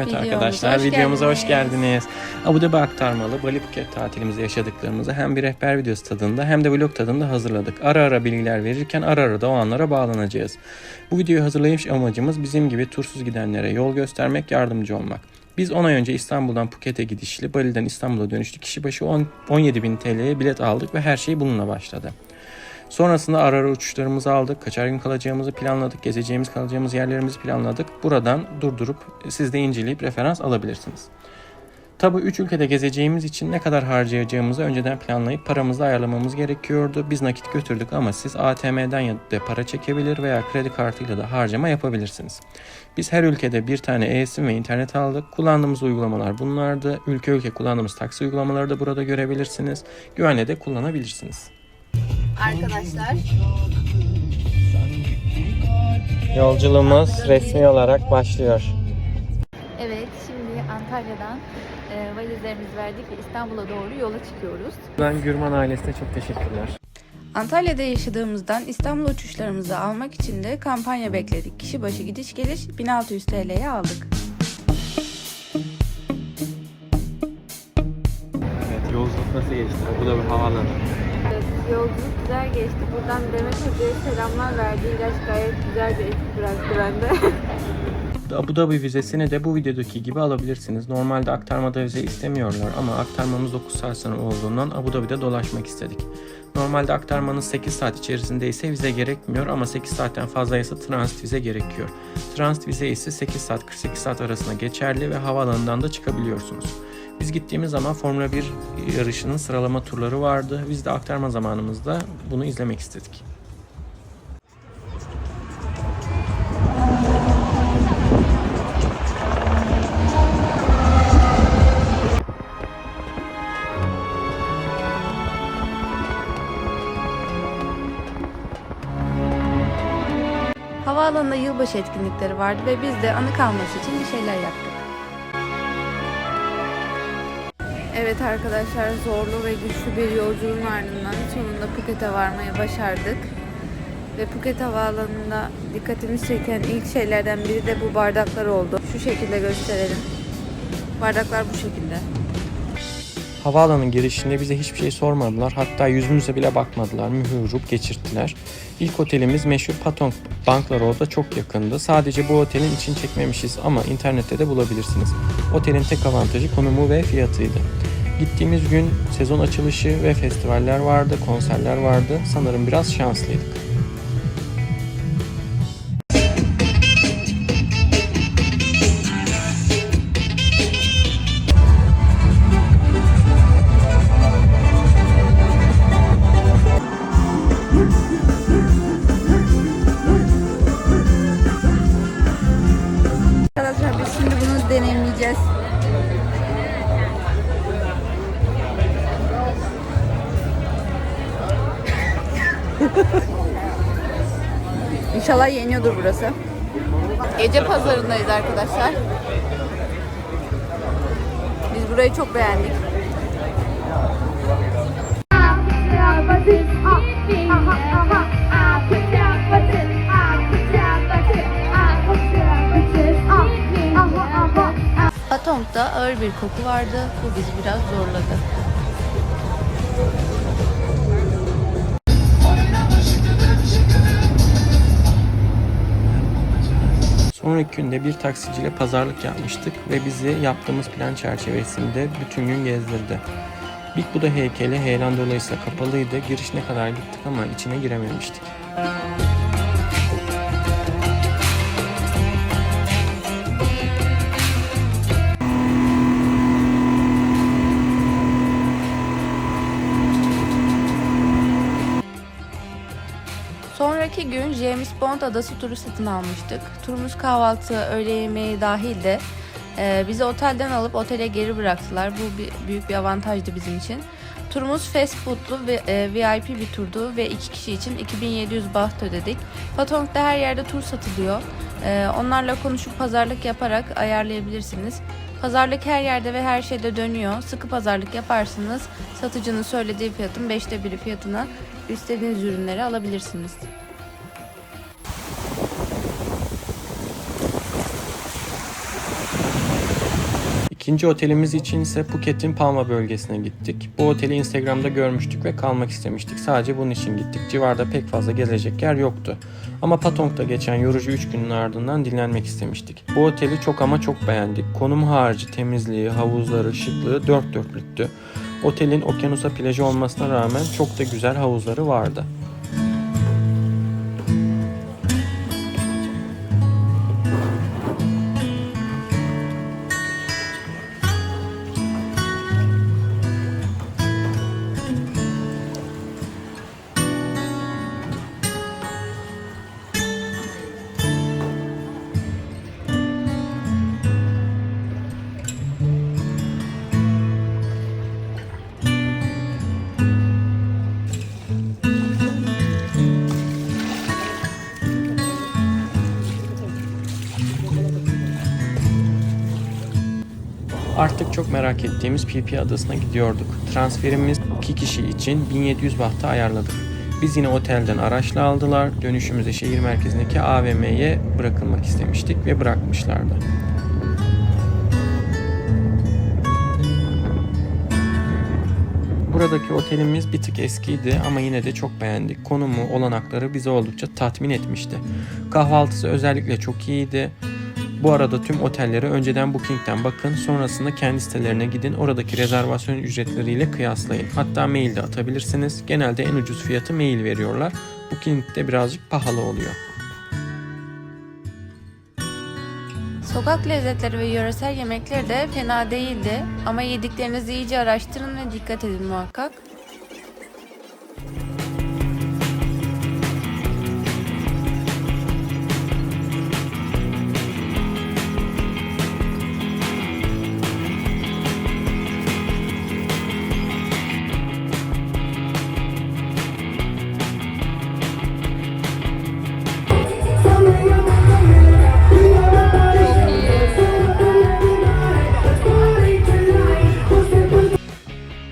Evet arkadaşlar hoş videomuza hoş geldiniz. geldiniz. Abu Dhabi aktarmalı Bali Phuket tatilimizde yaşadıklarımızı hem bir rehber videosu tadında hem de vlog tadında hazırladık. Ara ara bilgiler verirken ara ara da o anlara bağlanacağız. Bu videoyu hazırlayış amacımız bizim gibi tursuz gidenlere yol göstermek, yardımcı olmak. Biz 10 ay önce İstanbul'dan Phuket'e gidişli, Bali'den İstanbul'a dönüşlü kişi başı 10, 17 bin TL'ye bilet aldık ve her şey bununla başladı. Sonrasında ara ara uçuşlarımızı aldık, kaçar gün kalacağımızı planladık, gezeceğimiz kalacağımız yerlerimizi planladık. Buradan durdurup siz de inceleyip referans alabilirsiniz. Tabi 3 ülkede gezeceğimiz için ne kadar harcayacağımızı önceden planlayıp paramızı ayarlamamız gerekiyordu. Biz nakit götürdük ama siz ATM'den ya da para çekebilir veya kredi kartıyla da harcama yapabilirsiniz. Biz her ülkede bir tane e-sim ve internet aldık. Kullandığımız uygulamalar bunlardı. Ülke ülke kullandığımız taksi uygulamaları da burada görebilirsiniz. Güvenle de kullanabilirsiniz. Arkadaşlar Yolculuğumuz resmi olarak başlıyor. evet şimdi Antalya'dan e, valizlerimizi verdik ve İstanbul'a doğru yola çıkıyoruz. Ben Gürman ailesine çok teşekkürler. Antalya'da yaşadığımızdan İstanbul uçuşlarımızı almak için de kampanya bekledik. Kişi başı gidiş geliş 1600 TL'ye aldık. Evet, yolculuk nasıl geçti? Bu da bir havaalanı. Yolculuk güzel geçti. Buradan Demet Hoca'ya selamlar verdi. İlaç gayet güzel bir etki bıraktı bende. Abu Dhabi vizesini de bu videodaki gibi alabilirsiniz. Normalde aktarmada vize istemiyorlar ama aktarmamız 9 saat sonra olduğundan Abu Dhabi'de dolaşmak istedik. Normalde aktarmanız 8 saat içerisinde ise vize gerekmiyor ama 8 saatten fazlaysa transit vize gerekiyor. Transit vize ise 8 saat 48 saat arasında geçerli ve havaalanından da çıkabiliyorsunuz. Biz gittiğimiz zaman Formula 1 yarışının sıralama turları vardı. Biz de aktarma zamanımızda bunu izlemek istedik. Havaalanında yılbaşı etkinlikleri vardı ve biz de anı kalması için bir şeyler yaptık. Evet arkadaşlar zorlu ve güçlü bir yolculuğun ardından sonunda Phuket'e varmayı başardık. Ve Phuket Havaalanı'nda dikkatimizi çeken ilk şeylerden biri de bu bardaklar oldu. Şu şekilde gösterelim. Bardaklar bu şekilde. Havaalanının girişinde bize hiçbir şey sormadılar. Hatta yüzümüze bile bakmadılar. Mühür geçirttiler. İlk otelimiz meşhur Patong Banklar Road'a çok yakındı. Sadece bu otelin için çekmemişiz ama internette de bulabilirsiniz. Otelin tek avantajı konumu ve fiyatıydı. Gittiğimiz gün sezon açılışı ve festivaller vardı, konserler vardı. Sanırım biraz şanslıydık. Deneyimleyeceğiz. İnşallah yeniyordur burası. Gece pazarındayız arkadaşlar. Biz burayı çok beğendik. Patong'da ağır bir koku vardı. Bu bizi biraz zorladı. Sonraki günde bir taksiciyle pazarlık yapmıştık ve bizi yaptığımız plan çerçevesinde bütün gün gezdirdi. Big Buddha heykeli heyelan dolayısıyla kapalıydı. Girişine kadar gittik ama içine girememiştik. Sonraki James Bond adası turu satın almıştık. Turumuz kahvaltı, öğle yemeği dahil de e, bizi otelden alıp otele geri bıraktılar. Bu bir, büyük bir avantajdı bizim için. Turumuz fast foodlu ve e, VIP bir turdu ve iki kişi için 2700 baht ödedik. Patong'da her yerde tur satılıyor. E, onlarla konuşup pazarlık yaparak ayarlayabilirsiniz. Pazarlık her yerde ve her şeyde dönüyor. Sıkı pazarlık yaparsınız. Satıcının söylediği fiyatın 5'te biri fiyatına istediğiniz ürünleri alabilirsiniz. İkinci otelimiz için ise Phuket'in Palma bölgesine gittik. Bu oteli Instagram'da görmüştük ve kalmak istemiştik. Sadece bunun için gittik. Civarda pek fazla gezecek yer yoktu. Ama Patong'da geçen yorucu 3 günün ardından dinlenmek istemiştik. Bu oteli çok ama çok beğendik. Konum harici temizliği, havuzları, şıklığı dört dörtlüktü. Otelin okyanusa plajı olmasına rağmen çok da güzel havuzları vardı. Çok merak ettiğimiz PP adasına gidiyorduk. Transferimiz 2 kişi için 1700 bahta ayarladık. Biz yine otelden araçla aldılar. Dönüşümüzde şehir merkezindeki AVM'ye bırakılmak istemiştik ve bırakmışlardı. Buradaki otelimiz bir tık eskiydi ama yine de çok beğendik. Konumu, olanakları bizi oldukça tatmin etmişti. Kahvaltısı özellikle çok iyiydi. Bu arada tüm otellere önceden Booking'den bakın, sonrasında kendi sitelerine gidin, oradaki rezervasyon ücretleriyle kıyaslayın. Hatta mail de atabilirsiniz. Genelde en ucuz fiyatı mail veriyorlar. Booking'de birazcık pahalı oluyor. Sokak lezzetleri ve yöresel yemekleri de fena değildi. Ama yediklerinizi iyice araştırın ve dikkat edin muhakkak.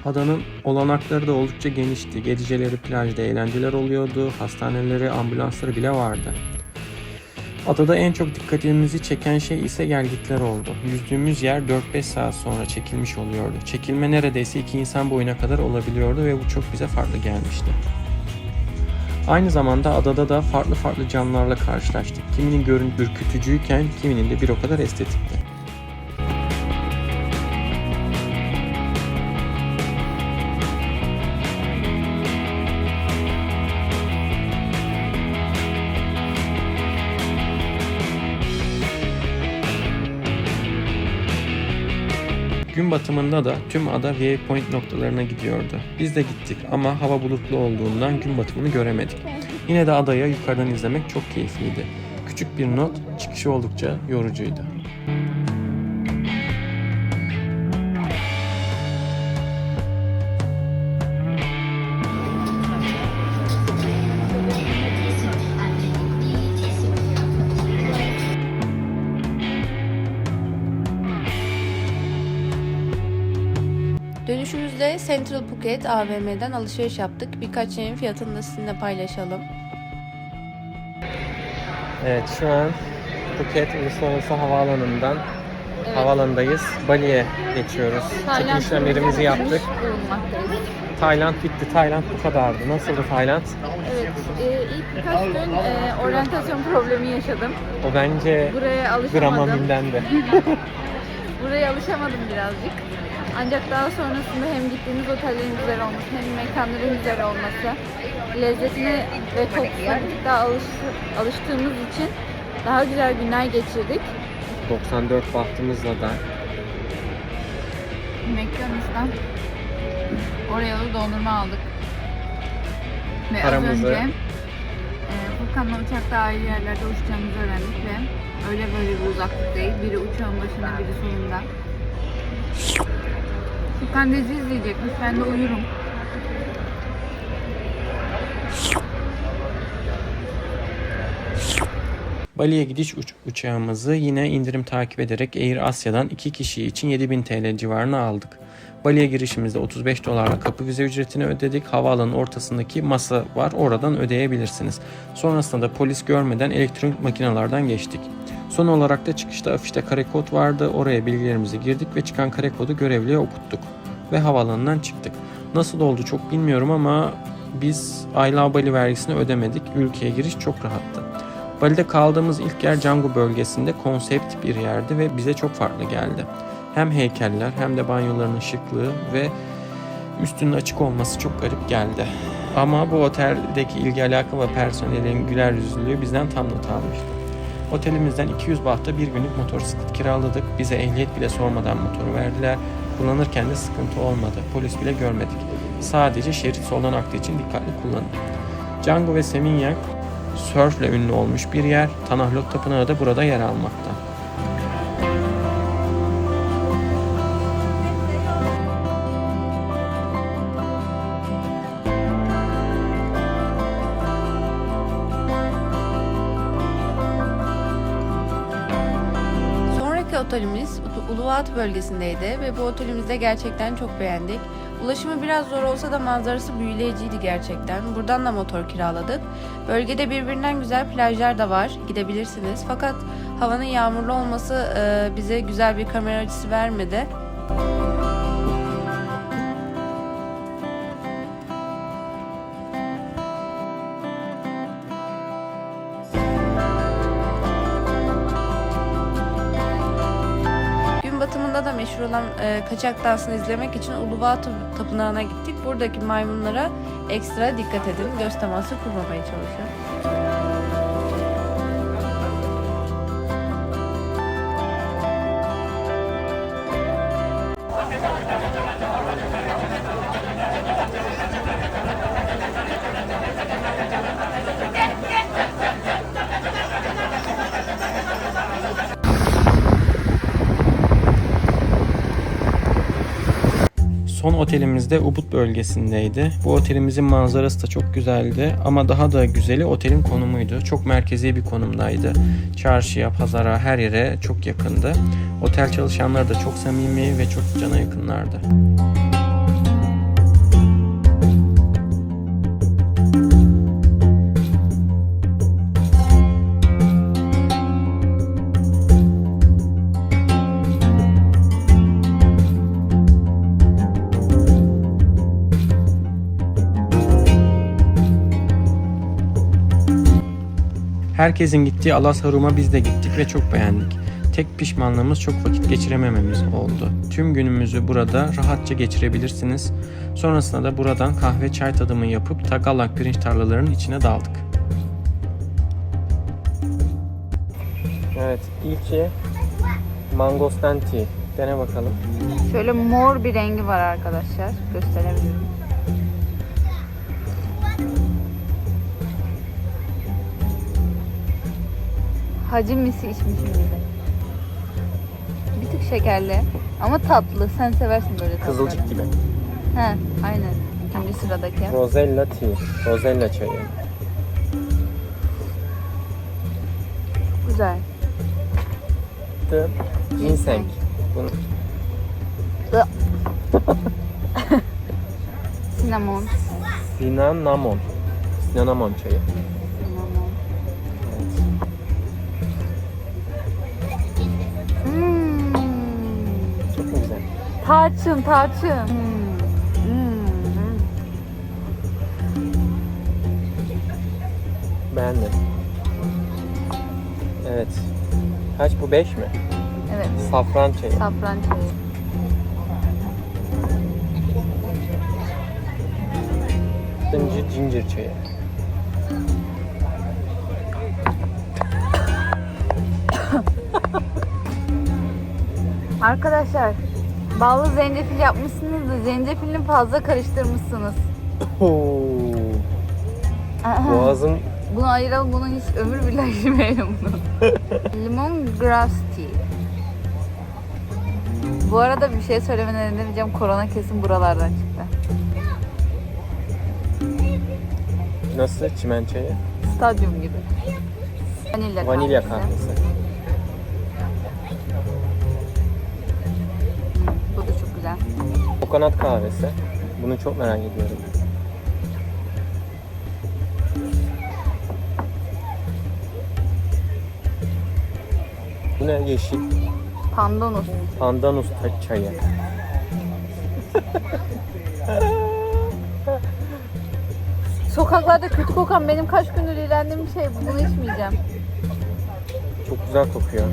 Adanın olanakları da oldukça genişti. Geceleri plajda eğlenceler oluyordu. Hastaneleri, ambulansları bile vardı. Adada en çok dikkatimizi çeken şey ise gelgitler oldu. Yüzdüğümüz yer 4-5 saat sonra çekilmiş oluyordu. Çekilme neredeyse iki insan boyuna kadar olabiliyordu ve bu çok bize farklı gelmişti. Aynı zamanda adada da farklı farklı canlılarla karşılaştık. Kiminin görüntü ürkütücüyken kiminin de bir o kadar estetikti. Gün batımında da tüm ada waypoint noktalarına gidiyordu. Biz de gittik ama hava bulutlu olduğundan gün batımını göremedik. Yine de adaya yukarıdan izlemek çok keyifliydi. Küçük bir not, çıkışı oldukça yorucuydu. Dönüşümüzde Central Phuket AVM'den alışveriş yaptık. Birkaç şeyin fiyatını da sizinle paylaşalım. Evet şu an Phuket Uluslararası Havaalanı'ndan havaalanındayız. Bali'ye geçiyoruz. Çekim işlemlerimizi yaptık. Tayland bitti. Tayland bu kadardı. Nasıldı Tayland? Evet, e, ilk birkaç gün e, oryantasyon problemi yaşadım. O bence Buraya alışamadım. Gramami'ndendi. Buraya alışamadım birazcık. Ancak daha sonrasında hem gittiğimiz otellerin güzel olması hem mekanların güzel olması, lezzetine ve kokusuna bir tık daha alış, alıştığımız için daha güzel günler geçirdik. 94 bahtımızla da McDonald's'tan oraya da dondurma aldık. Ve Paramızı- az önce e, Furkan'la uçakta ayrı yerlerde uçacağımızı öğrendik ve öyle böyle bir uzaklık değil. Biri uçağın başında, biri sonunda. Furkan dizi izleyecekmiş, ben de uyurum. Bali'ye gidiş uç- uçağımızı yine indirim takip ederek Air Asya'dan 2 kişi için 7000 TL civarına aldık. Bali'ye girişimizde 35 dolarla kapı vize ücretini ödedik. Havaalanının ortasındaki masa var oradan ödeyebilirsiniz. Sonrasında da polis görmeden elektronik makinelerden geçtik. Son olarak da çıkışta afişte kare kod vardı. Oraya bilgilerimizi girdik ve çıkan kare kodu görevliye okuttuk. Ve havaalanından çıktık. Nasıl oldu çok bilmiyorum ama biz Ayla Bali vergisini ödemedik. Ülkeye giriş çok rahattı. Bali'de kaldığımız ilk yer Canggu bölgesinde konsept bir yerdi ve bize çok farklı geldi. Hem heykeller hem de banyoların şıklığı ve üstünün açık olması çok garip geldi. Ama bu oteldeki ilgi alaka ve personelin güler yüzlülüğü bizden tam not almıştı. Otelimizden 200 bahta bir günlük motosiklet kiraladık. Bize ehliyet bile sormadan motoru verdiler. Kullanırken de sıkıntı olmadı. Polis bile görmedik. Sadece şerit soldan aktığı için dikkatli kullanın. Django ve Seminyak sörfle ünlü olmuş bir yer. Tanahlot Tapınağı da burada yer almakta. Otelimiz Ulu- Uluwatu bölgesindeydi ve bu otelimizde gerçekten çok beğendik. Ulaşımı biraz zor olsa da manzarası büyüleyiciydi gerçekten. Buradan da motor kiraladık. Bölgede birbirinden güzel plajlar da var. Gidebilirsiniz. Fakat havanın yağmurlu olması e, bize güzel bir kamera açısı vermedi. Batımında da meşhur olan e, kaçak dansını izlemek için Uluwatu Tapınağı'na gittik. Buradaki maymunlara ekstra dikkat edin. Göz teması kurmamaya çalışın. Son otelimiz de Ubud bölgesindeydi. Bu otelimizin manzarası da çok güzeldi ama daha da güzeli otelin konumuydu. Çok merkezi bir konumdaydı. Çarşıya, pazara, her yere çok yakındı. Otel çalışanları da çok samimi ve çok cana yakınlardı. Herkesin gittiği Alasarum'a biz de gittik ve çok beğendik. Tek pişmanlığımız çok vakit geçiremememiz oldu. Tüm günümüzü burada rahatça geçirebilirsiniz. Sonrasında da buradan kahve çay tadımı yapıp Tagalog pirinç tarlalarının içine daldık. Evet, ilki mangostanti. Dene bakalım. Şöyle mor bir rengi var arkadaşlar. Gösterebilirim. Hacı misi içmişim gibi. Bir tık şekerli ama tatlı. Sen seversin böyle tatlı. Kızılcık gibi. He, aynen. İkinci sıradaki. Rosella tea. Rosella çayı. Güzel. The ginseng. Bunu Cinnamon. Cinnamon. Cinnamon çayı. Tarçın, tarçın. Hmm. Hmm. Beğendim. Evet. Kaç bu 5 mi? Evet, Safran çayı. safran çayı. Ikinci ginger çayı. Arkadaşlar, ballı zencefil yapmışsınız da zencefilini fazla karıştırmışsınız. Oo. Boğazım Bunu ayıralım, bunu hiç ömür yemeyelim bunu. Limon grass tea. Bu arada bir şey söylemeden edemeyeceğim. Korona kesin buralardan çıktı. nasıl çimen çayı? Stadyum gibi. Vanilya, Vanilya kahvesi. kahvesi. Kokonat kahvesi. Bunu çok merak ediyorum. Bu ne yeşil? Pandanus. Pandanus çayı. Sokaklarda kötü kokan benim kaç gündür iğrendiğim şey bu. Bunu içmeyeceğim. Çok güzel kokuyor.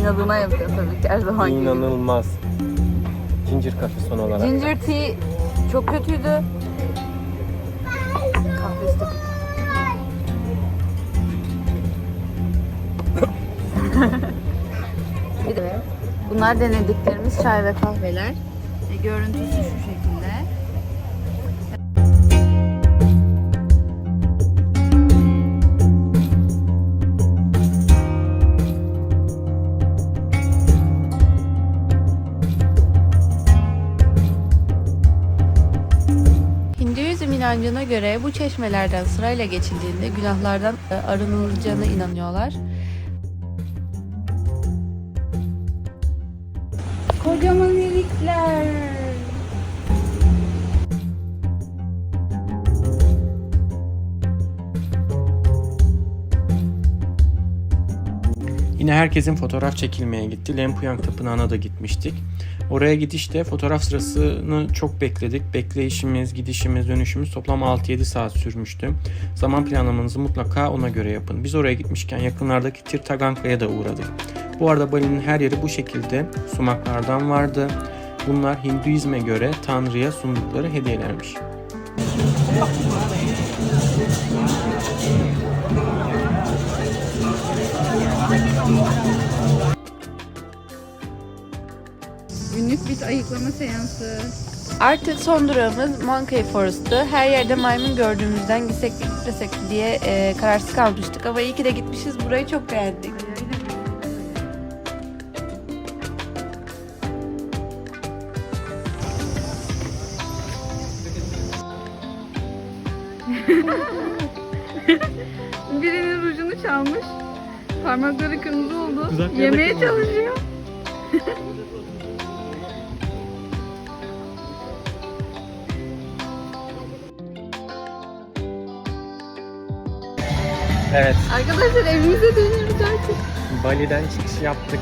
İnadına yapıyor tabii ki her zaman gibi. İnanılmaz. Ginger kafe son olarak. Ginger tea çok kötüydü. Kahvesi de Bir de bunlar denediklerimiz çay ve kahveler. Ve görüntüsü şu şekilde. İnancına göre bu çeşmelerden sırayla geçildiğinde günahlardan e, arınılacağına inanıyorlar. Kocaman erikler. Yine herkesin fotoğraf çekilmeye gitti. Lempuyang Tapınağı'na da gitmiştik. Oraya gidişte fotoğraf sırasını çok bekledik. Bekleyişimiz, gidişimiz, dönüşümüz toplam 6-7 saat sürmüştü. Zaman planlamanızı mutlaka ona göre yapın. Biz oraya gitmişken yakınlardaki Tirtaganka'ya da uğradık. Bu arada Bali'nin her yeri bu şekilde sumaklardan vardı. Bunlar Hinduizme göre Tanrı'ya sundukları hediyelermiş. Bit ayıklama seansı. Artık son durağımız Monkey Forest'tu. Her yerde maymun gördüğümüzden gitsek mi gitmesek mi diye e, kararsız kalmıştık. Ama iyi ki de gitmişiz. Burayı çok beğendik. Birinin rujunu çalmış. Parmakları kırmızı oldu. Yemeye çalışıyor. Evet, Arkadaşlar evimize dönüyoruz artık. Bali'den çıkış yaptık.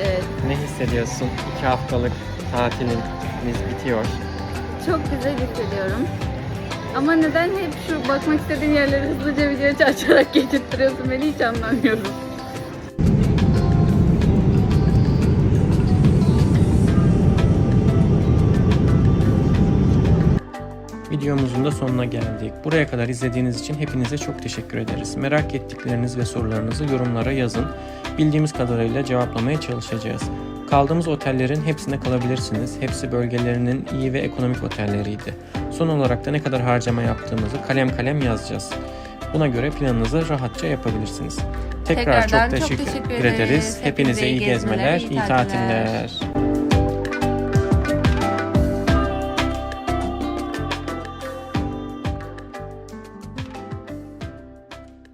Evet. Ne hissediyorsun? İki haftalık tatilimiz bitiyor. Çok güzel hissediyorum. Ama neden hep şu bakmak istediğin yerleri hızlıca video açarak geçirttiriyorsun beni hiç anlamıyorum. Videomuzun da sonuna geldik. Buraya kadar izlediğiniz için hepinize çok teşekkür ederiz. Merak ettikleriniz ve sorularınızı yorumlara yazın. Bildiğimiz kadarıyla cevaplamaya çalışacağız. Kaldığımız otellerin hepsinde kalabilirsiniz. Hepsi bölgelerinin iyi ve ekonomik otelleriydi. Son olarak da ne kadar harcama yaptığımızı kalem kalem yazacağız. Buna göre planınızı rahatça yapabilirsiniz. Tekrar Tekrardan çok çok teşekkür, teşekkür ederiz. ederiz. Hepinize iyi gezmeler, iyi tatiller. tatiller.